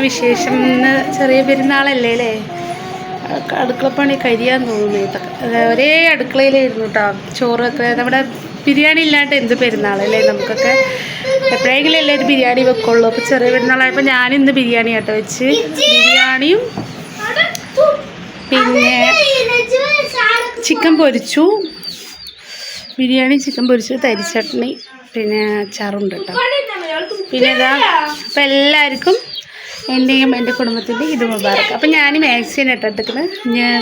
എന്തൊക്കെയാണ് വിശേഷം ഇന്ന് ചെറിയ പെരുന്നാളല്ലേ അല്ലേ? അടുക്കളപ്പണി കരിയാൻ തോന്നുന്നു ഒരേ അടുക്കളയിലായിരുന്നു കേട്ടോ ചോറൊക്കെ നമ്മുടെ ബിരിയാണി ഇല്ലാണ്ട് എന്ത് പെരുന്നാളല്ലേ? നമുക്കൊക്കെ എപ്പോഴെങ്കിലും അല്ലേ ഒരു ബിരിയാണി വെക്കുള്ളൂ. അപ്പോൾ ചെറിയ പെരുന്നാളായപ്പോൾ ഞാനിന്ന് ബിരിയാണി ആട്ടോ വെച്ച്. ബിരിയാണിയും പിന്നെ ചിക്കൻ പൊരിച്ചു. ബിരിയാണി ചിക്കൻ പൊരിച്ചു തരി ചട്നി പിന്നെ അച്ചാറുണ്ട് കേട്ടോ പിന്നെ ഇതാ അപ്പം എല്ലാവർക്കും എന്റെയും എന്റെ കുടുംബത്തിന്റെ ഇത് മുബാറക്ക് അപ്പം ഞാൻ മാക്സിൻ ഇട്ടിട്ടിരിക്കുന്നത് ഞാൻ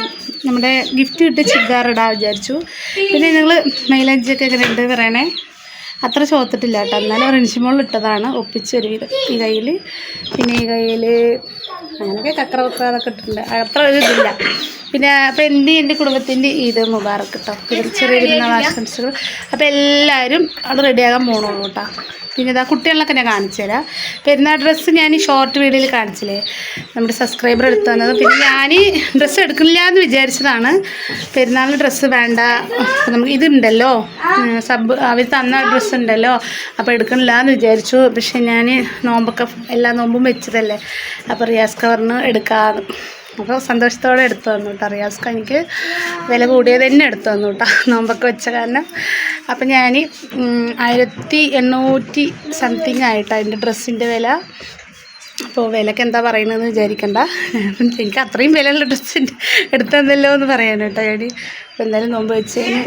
നമ്മുടെ ഗിഫ്റ്റ് കിട്ടി ചിഗാർ ഇടാൻ വിചാരിച്ചു. പിന്നെ നിങ്ങൾ മൈലേജൊക്കെ എങ്ങനെ ഉണ്ട് പറയണേ? അത്ര ചോത്തിട്ടില്ല കേട്ടോ എന്നാലും റിൻഷിമോൾ ഇട്ടതാണ് ഒപ്പിച്ചൊരു വിധം ഈ കയ്യിൽ പിന്നെ ഈ കയ്യിൽ അങ്ങനെയൊക്കെ കക്കറ അതൊക്കെ ഇട്ടിട്ടുണ്ട്. അത്ര ഒരു ഇതില്ല. പിന്നെ അപ്പം എന്റെ എന്റെ കുടുംബത്തിന്റെ ഈദ് മുബാറക്ക് കേട്ടോ ചെറിയ ആശംസകൾ. അപ്പോൾ എല്ലാവരും അവിടെ റെഡിയാകാൻ പോകണുള്ളൂ കേട്ടോ പിന്നെ ഇതാ കുട്ടികളിലൊക്കെ ഞാൻ കാണിച്ചു തരാം. പെരുന്നാൾ ഡ്രസ്സ് ഞാൻ ഈ ഷോർട്ട് വീഡിയോയിൽ കാണിച്ചില്ലേ? നമ്മുടെ സബ്സ്ക്രൈബർ എടുത്തു തന്നത് പിന്നെ ഞാൻ ഡ്രസ്സ് എടുക്കുന്നില്ല എന്ന് വിചാരിച്ചതാണ്. പെരുന്നാളിന് ഡ്രസ്സ് വേണ്ട. നമുക്ക് ഇതുണ്ടല്ലോ. സബ് അവർ തന്ന ഡ്രസ്സ് ഉണ്ടല്ലോ. അപ്പോൾ എടുക്കണില്ല എന്ന് വിചാരിച്ചു. പക്ഷേ ഞാൻ നോമ്പൊക്കെ എല്ലാ നോമ്പും വെച്ചതല്ലേ. അപ്പോൾ റിയാസ് കവറിന് എടുക്കാമെന്ന് അപ്പോൾ സന്തോഷത്തോടെ എടുത്തു തന്നു കേട്ടോ. റിയാസ്ക എനിക്ക് വില കൂടിയത് തന്നെ എടുത്തു തന്നു കേട്ടോ. നോമ്പൊക്കെ വെച്ച കാരണം. അപ്പം ഞാൻ ആയിരത്തി എണ്ണൂറ്റി സംതിങ് ആയിട്ടാണ് അതിന്റെ ഡ്രസ്സിന്റെ വില. അപ്പോൾ വിലക്ക് എന്താ പറയണതെന്ന് വിചാരിക്കണ്ട. എനിക്ക് അത്രയും വിലയുള്ള ഡ്രസ്സ് എടുത്തതല്ലോ എന്ന് പറയാൻ കേട്ടോ ഞാൻ. അപ്പോൾ എന്തായാലും നോമ്പ് വെച്ചതിന്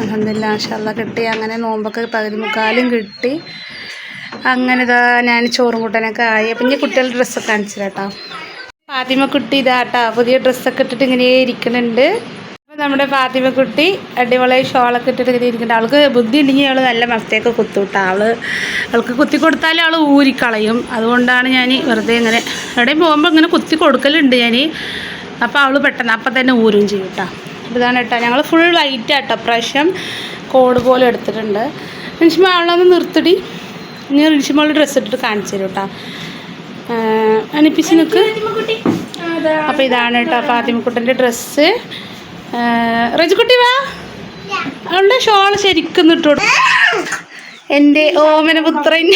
അലഹമില്ല ആശാല്ല കിട്ടി. അങ്ങനെ നോമ്പൊക്കെ പകുതി മുക്കാലും കിട്ടി. അങ്ങനെ ഇതാ ഞാൻ ചോറും കൂട്ടാനൊക്കെ ആയി. അപ്പം ഇനി കുട്ടികളുടെ ഡ്രസ്സൊക്കെ കാണിച്ചു കേട്ടോ. ഫാത്തിമക്കുട്ടി ഇതാട്ടാ പുതിയ ഡ്രസ്സൊക്കെ ഇട്ടിട്ട് ഇങ്ങനെ ഇരിക്കുന്നുണ്ട് അപ്പോൾ നമ്മുടെ ഫാത്തിമക്കുട്ടി അടിപൊളി ഷോളൊക്കെ ഇട്ടിട്ട് ഇങ്ങനെ ഇരിക്കുന്നുണ്ട് അവൾക്ക് ബുദ്ധി ഉണ്ടെങ്കിൽ അവൾ നല്ല മസ്തയൊക്കെ കുത്തുവിട്ടാ അവൾ അവൾക്ക് കുത്തി ആൾ അവൾ ഊരിക്കളയും. അതുകൊണ്ടാണ് ഞാൻ വെറുതെ ഇങ്ങനെ എവിടെയും പോകുമ്പോൾ ഇങ്ങനെ കുത്തി കൊടുക്കലുണ്ട് ഞാൻ അപ്പോൾ അവൾ പെട്ടെന്ന് അപ്പം തന്നെ ഊരും ചെയ്യും കേട്ടോ അപ്പോൾ ഇതാണ് കേട്ടോ ഞങ്ങൾ ഫുൾ വൈറ്റ് ആട്ടോ. പ്രാവശ്യം കോഡ് പോലെ എടുത്തിട്ടുണ്ട്. റിൻഷിമ അവളൊന്ന് നിർത്തിടി. ഇനി റിൻഷിമോളുടെ ഡ്രസ്സ് ഇട്ടിട്ട് കാണിച്ചു തരും കേട്ടോ അനുപ്പിച്ച് നിൽക്ക് അപ്പോൾ ഇതാണ് കേട്ടോ ഫാത്തിമക്കുട്ടന്റെ ഡ്രസ്സ്. റജുക്കുട്ടി വാ. അവളുടെ ഷോൾ ശരിക്കും ഇട്ടു എന്റെ ഓമനപുത്രൻ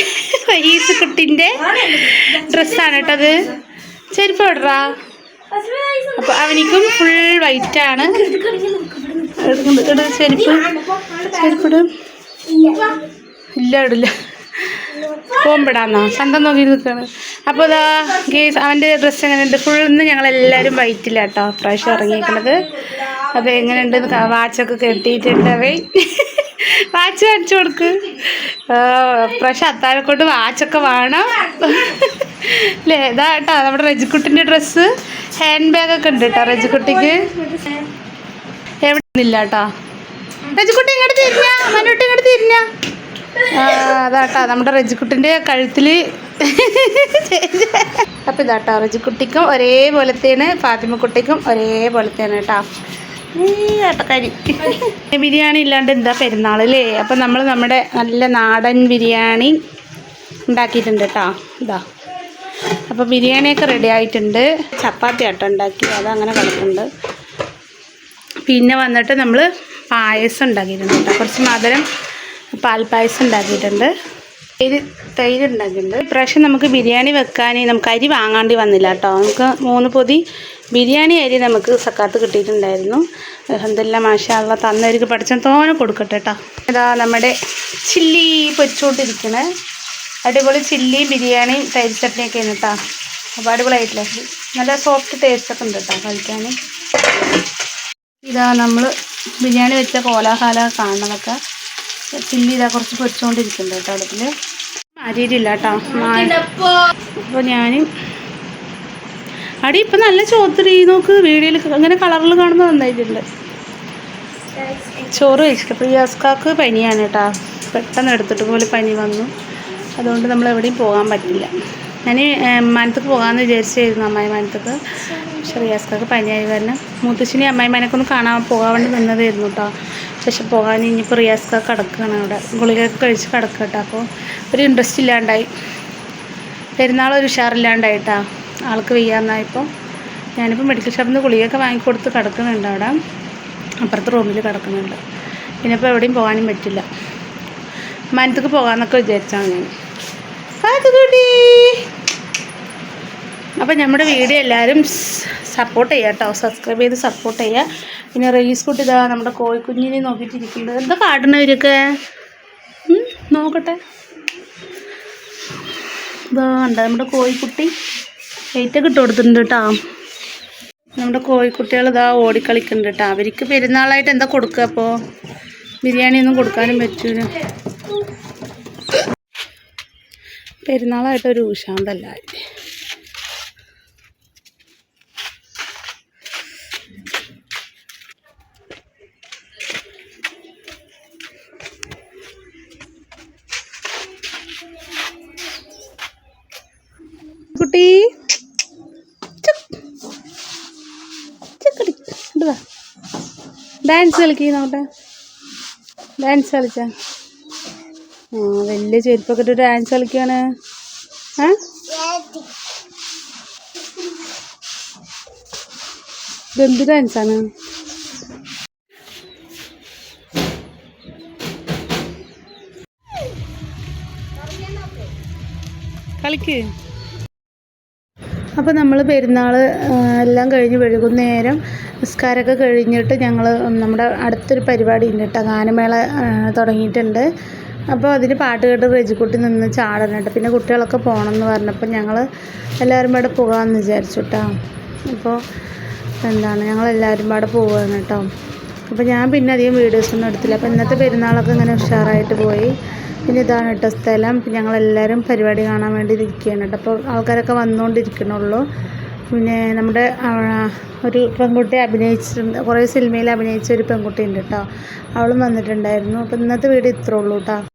ഈസുക്കുട്ടിന്റെ ഡ്രസ്സാണ് കേട്ടോ അത്. ചെരുപ്പ് ഇടറാ. അപ്പോൾ അവനിക്കും ഫുൾ വൈറ്റ് ആണ്. എടുക്കുന്നത് ഇട് ചെരുപ്പ് ചെരുപ്പിടും ഇല്ല ഇടില്ല. പോകുമ്പോടാന്നാ സ്വന്തം നോക്കി നിൽക്കാണ്. അപ്പോൾ ഇതാ ഗേസ് അവന്റെ ഡ്രസ്സ് എങ്ങനെയുണ്ട്? ഫുൾ ഇന്ന് ഞങ്ങളെല്ലാവരും വൈറ്റില്ല കേട്ടോ ഫ്രഷ് ഇറങ്ങിയിരിക്കുന്നത് അപ്പോൾ എങ്ങനെയുണ്ട്? വാച്ചൊക്കെ കെട്ടിയിട്ടുണ്ട് അവൻ. വാച്ച് കാണിച്ചു കൊടുക്ക്. ആ, പ്രാവശ്യം അത്താഴെ കൊണ്ട് വാച്ചൊക്കെ വേണം. അല്ലേ ഇതാ കേട്ടോ നമ്മുടെ റെജിക്കുട്ടിന്റെ ഡ്രസ്സ് ഹാൻഡ് ബാഗൊക്കെ ഉണ്ട് കേട്ടോ റെജിക്കുട്ടിക്ക് എവിടെ നിന്നില്ല കേട്ടോ റെജിക്കുട്ടി ഇങ്ങോട്ട് തിരിഞ്ഞാ. മനുട്ടി ഇങ്ങോട്ട് അതാട്ടാ നമ്മുടെ റജിക്കുട്ടിന്റെ കഴുത്തിൽ അപ്പം ഇതാട്ടോ റജിക്കുട്ടിക്കും ഒരേപോലത്തേന് ഫാത്തിമക്കുട്ടിക്കും ഒരേപോലത്തേന് കേട്ടോ. ഏട്ടക്കാരി ബിരിയാണി ഇല്ലാണ്ട് എന്താ പെരുന്നാൾ അല്ലേ അപ്പം നമ്മൾ നമ്മുടെ നല്ല നാടൻ ബിരിയാണി ഉണ്ടാക്കിയിട്ടുണ്ട് കേട്ടോ ഇതാ. അപ്പോൾ ബിരിയാണിയൊക്കെ റെഡി ആയിട്ടുണ്ട്. ചപ്പാത്തി ആട്ടോ ഉണ്ടാക്കി അതങ്ങനെ കിടക്കുന്നുണ്ട് പിന്നെ വന്നിട്ട് നമ്മൾ പായസം ഉണ്ടാക്കിയിട്ടുണ്ട് കേട്ടോ. കുറച്ച് മധുരം പാൽപ്പായസം ഉണ്ടാക്കിയിട്ടുണ്ട്. തൈര് തൈര് ഉണ്ടാക്കിയിട്ടുണ്ട്. ഇപ്രാവശ്യം നമുക്ക് ബിരിയാണി വെക്കാൻ നമുക്ക് അരി വാങ്ങാണ്ടി വന്നില്ല കേട്ടോ. നമുക്ക് മൂന്ന് പൊതി ബിരിയാണി അരി നമുക്ക് സക്കാത്ത് കിട്ടിയിട്ടുണ്ടായിരുന്നു. അലഹമില്ല മാഷാള്ള തന്നവർക്ക് പഠിച്ച തോനെ കൊടുക്കട്ടെ കേട്ടോ. ഇതാ നമ്മുടെ ചില്ലി പൊരിച്ചുകൊണ്ടിരിക്കണേ അടിപൊളി ചില്ലി ബിരിയാണിയും തൈര് ചട്നിയൊക്കെയാണ് കേട്ടോ. അപ്പോൾ അടിപൊളിയായിട്ടില്ല? നല്ല സോഫ്റ്റ് ടേസ്റ്റൊക്കെ ഉണ്ട് കേട്ടോ കഴിക്കാൻ ഇതാ നമ്മൾ ബിരിയാണി വെച്ച കോലാഹാല കാണുന്നതൊക്കെ. ചില്ലി ഇതാ കുറച്ച് പൊരിച്ചുകൊണ്ടിരിക്കുന്നുണ്ട് കേട്ടോ അടുപ്പിൽ അരിയിലില്ല കേട്ടോ ഞാൻ അടി ഇപ്പം നല്ല ചോത്തിരി. നോക്ക് വീഡിയോയിൽ അങ്ങനെ കളറിൽ കാണുമ്പോൾ നന്നായിട്ടുണ്ട്. ചോറ് കഴിച്ചിട്ട് പ്രിയാസ്കാക്ക് പനിയാണ് കേട്ടോ. പെട്ടെന്ന് എടുത്തിട്ട് പോലെ പനി വന്നു. അതുകൊണ്ട് നമ്മൾ എവിടെയും പോകാൻ പറ്റില്ല. ഞാൻ അമ്മാനത്തേക്ക് പോകാമെന്ന് വിചാരിച്ചായിരുന്നു അമ്മായി മാനത്തേക്ക് പക്ഷെ റിയാസ്കാക്ക് പനിയായി കാരണം മുത്തശ്ശിനി അമ്മായിമാനൊക്കെ ഒന്ന് കാണാൻ പോകാൻ വേണ്ടി നിന്നതായിരുന്നു കേട്ടോ. പക്ഷെ പോകാൻ ഇനിയിപ്പോൾ റിയാസ്ക കിടക്കുകയാണ് അവിടെ. ഗുളികയൊക്കെ കഴിച്ച് കിടക്കുക കേട്ടോ. അപ്പോൾ ഒരു ഇൻട്രസ്റ്റ് ഇല്ലാണ്ടായി. പെരുന്നാൾ ഒരു ഉഷാറില്ലാണ്ടായിട്ടാ. ആൾക്ക് വയ്യാന്നായപ്പോൾ ഞാനിപ്പോൾ മെഡിക്കൽ ഷോപ്പിൽ നിന്ന് ഗുളികയൊക്കെ വാങ്ങിക്കൊടുത്ത് കിടക്കുന്നുണ്ട് അവിടെ. അപ്പുറത്തെ റൂമിൽ കിടക്കുന്നുണ്ട്. പിന്നെ ഇപ്പോൾ എവിടെയും പോകാനും പറ്റില്ല. മനത്തേക്ക് പോകാമെന്നൊക്കെ വിചാരിച്ചാണ് ഞാൻ. കാത്തുകുട്ടി അപ്പോൾ നമ്മുടെ വീഡിയോ എല്ലാവരും സപ്പോർട്ട് ചെയ്യുക കേട്ടോ. സബ്സ്ക്രൈബ് ചെയ്ത് സപ്പോർട്ട് ചെയ്യുക. പിന്നെ റീസ് കുട്ടി ഇതാ നമ്മുടെ കോഴിക്കുഞ്ഞിനെ നോക്കിയിട്ടിരിക്കുന്നത്. എന്താ കാട്ടണവരൊക്കെ നോക്കട്ടെ. ഇതാ ഉണ്ട് നമ്മുടെ കോഴിക്കുട്ടി. ലൈറ്റൊക്കെ ഇട്ട് കൊടുത്തിട്ടുണ്ട് കേട്ടോ. നമ്മുടെ കോഴിക്കുട്ടികൾ ഇതാ ഓടിക്കളിക്കുന്നുണ്ട് കേട്ടോ. അവർക്ക് പെരുന്നാളായിട്ട് എന്താ കൊടുക്കുക അപ്പോൾ ബിരിയാണി ഒന്നും കൊടുക്കാനും പറ്റൂല. പെരുന്നാളായിട്ടൊരു ഉഷാന്തല്ല കുട്ടി. ഡാൻസ് കളിക്കുന്നോട്ടെ ഡാൻസ് കളിച്ച. വലിയ ചെരുപ്പൊക്കെ ഇട്ട് ഡാൻസ് കളിക്കുകയാണ് ഏ ഇതെന്ത് ഡാൻസാണ് കളിക്ക്. അപ്പോൾ നമ്മൾ പെരുന്നാൾ എല്ലാം കഴിഞ്ഞ് വൈകുന്നേരം നിസ്കാരമൊക്കെ കഴിഞ്ഞിട്ട് ഞങ്ങൾ നമ്മുടെ അടുത്തൊരു പരിപാടി ഉണ്ട് കേട്ടോ. ഗാനമേള തുടങ്ങിയിട്ടുണ്ട്. അപ്പോൾ അതിന് പാട്ട് കേട്ട് റെജിക്കുട്ടി നിന്ന് ചാടണം കേട്ടോ. പിന്നെ കുട്ടികളൊക്കെ പോകണം എന്ന് പറഞ്ഞപ്പോൾ ഞങ്ങൾ എല്ലാവരും പാടെ പോകാമെന്ന് വിചാരിച്ചു കേട്ടോ. അപ്പോൾ എന്താണ് ഞങ്ങൾ എല്ലാവരും പാടെ പോവുകയാണ് കേട്ടോ. അപ്പോൾ ഞാൻ പിന്നെ അധികം വീഡിയോസൊന്നും എടുത്തില്ല. അപ്പോൾ ഇന്നത്തെ പെരുന്നാളൊക്കെ ഇങ്ങനെ ഉഷാറായിട്ട് പോയി. പിന്നെ ഇതാണ് കേട്ടോ സ്ഥലം. ഞങ്ങളെല്ലാവരും പരിപാടി കാണാൻ വേണ്ടി ഇരിക്കുകയാണ് കേട്ടോ. അപ്പോൾ ആൾക്കാരൊക്കെ വന്നുകൊണ്ടിരിക്കണുള്ളൂ. പിന്നെ നമ്മുടെ ഒരു പെൺകുട്ടി അഭിനയിച്ചിട്ടുണ്ട്. കുറേ സിനിമയിൽ അഭിനയിച്ച ഒരു പെൺകുട്ടി ഉണ്ട് കേട്ടോ. അവളും വന്നിട്ടുണ്ടായിരുന്നു. അപ്പോൾ ഇന്നത്തെ വീഡിയോ ഇത്രേ ഉള്ളൂ കേട്ടോ.